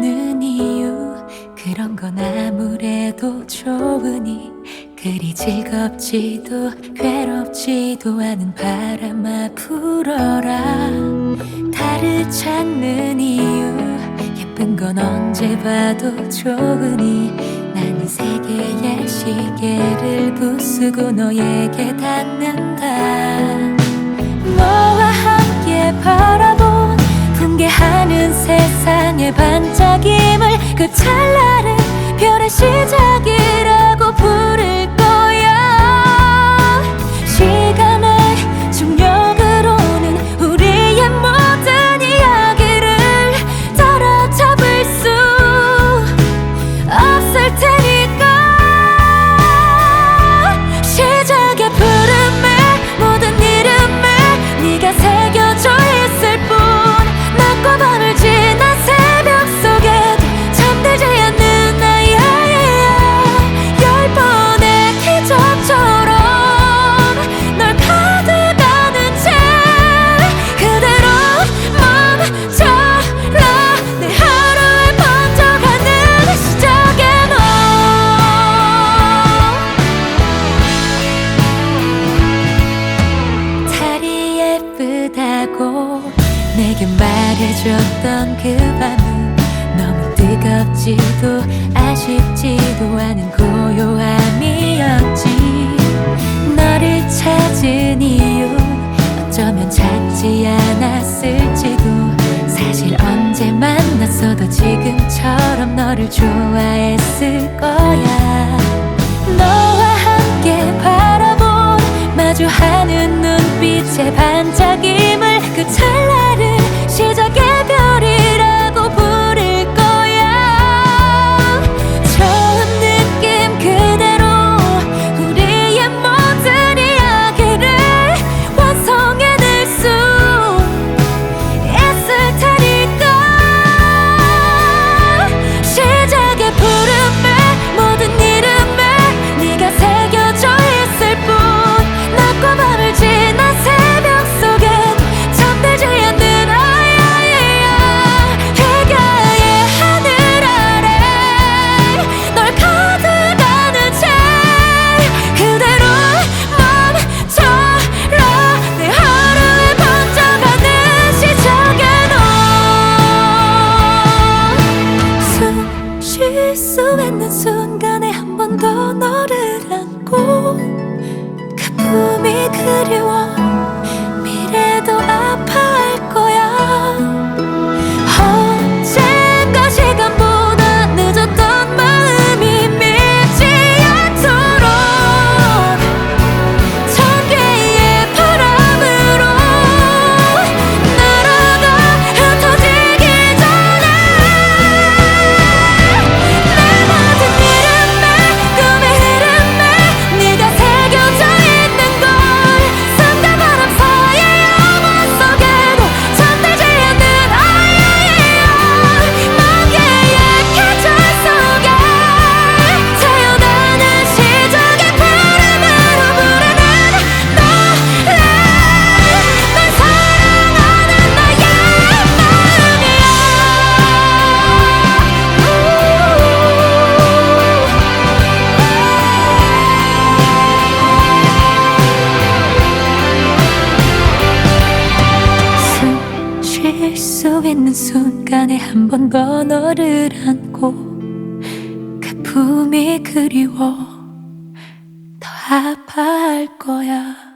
않는 이유 그런 건 아무래도 좋으니 그리 즐겁지도 괴롭지도 않은 바람아 불어라. 달을 찾는 이유 예쁜 건 언제 봐도 좋으니 나는 세 개의 시계를 부수고 너에게 닿는다. 너와 함께 세상의 반짝임을 그 찰나를 별의 시작이 예쁘다고 내게 말해줬던 그 밤은 너무 뜨겁지도 아쉽지도 않은 고요함이었지. 너를 찾은 이유 어쩌면 찾지 않았을지도 사실 언제 만났어도 지금처럼 너를 좋아했을 거야. 너와 함께 바라본 마주하는 눈빛의 반짝 있는 순간에 한 번 더 너를 수 있는 순간에 한 번 더 너를 안고 그 품이 그리워 더 아파할 거야